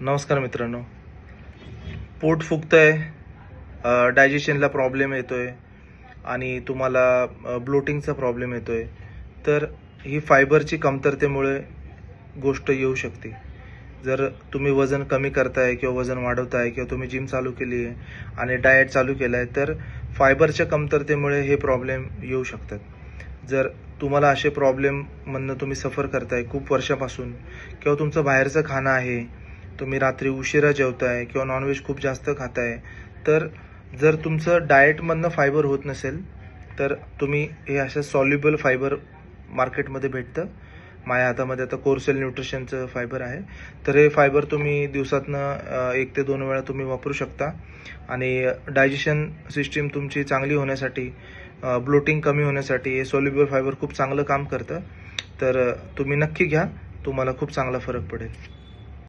नमस्कार मित्रांनो. पोट फुगतं आहे डायजेशनला प्रॉब्लेम येतो आहे आणि तुम्हाला ब्लोटिंगचा प्रॉब्लेम येतो आहे तर ही फायबरची कमतरतेमुळे गोष्ट येऊ शकते. जर तुम्ही वजन कमी करताय किंवा वजन वाढवताय किंवा तुम्ही जिम चालू केली आहे आणि डाएट चालू केला आहे तर फायबरच्या कमतरतेमुळे हे प्रॉब्लेम येऊ शकतात. जर तुम्हाला असे प्रॉब्लेममधनं तुम्ही सफर करताय खूप वर्षापासून किंवा तुमचं बाहेरचं खाणं आहे तुम्ही रात्री उशिरा जेवताय किंवा नॉनव्हेज खूप जास्त खाताय तर जर तुमचं डाएटमधनं फायबर होत नसेल तर तुम्ही हे अशा सॉल्युबल फायबर मार्केटमध्ये भेटतं. माझ्या हातामध्ये आता कोर्सेल न्यूट्रिशनचं फायबर आहे. तर हे फायबर तुम्ही दिवसातनं एक ते दोन वेळा तुम्ही वापरू शकता. आणि डायजेशन सिस्टीम तुमची चांगली होण्यासाठी ब्लोटिंग कमी होण्यासाठी हे सॉल्युबल फायबर खूप चांगलं काम करतं. तर तुम्ही नक्की घ्या. तुम्हाला खूप चांगला फरक पडेल.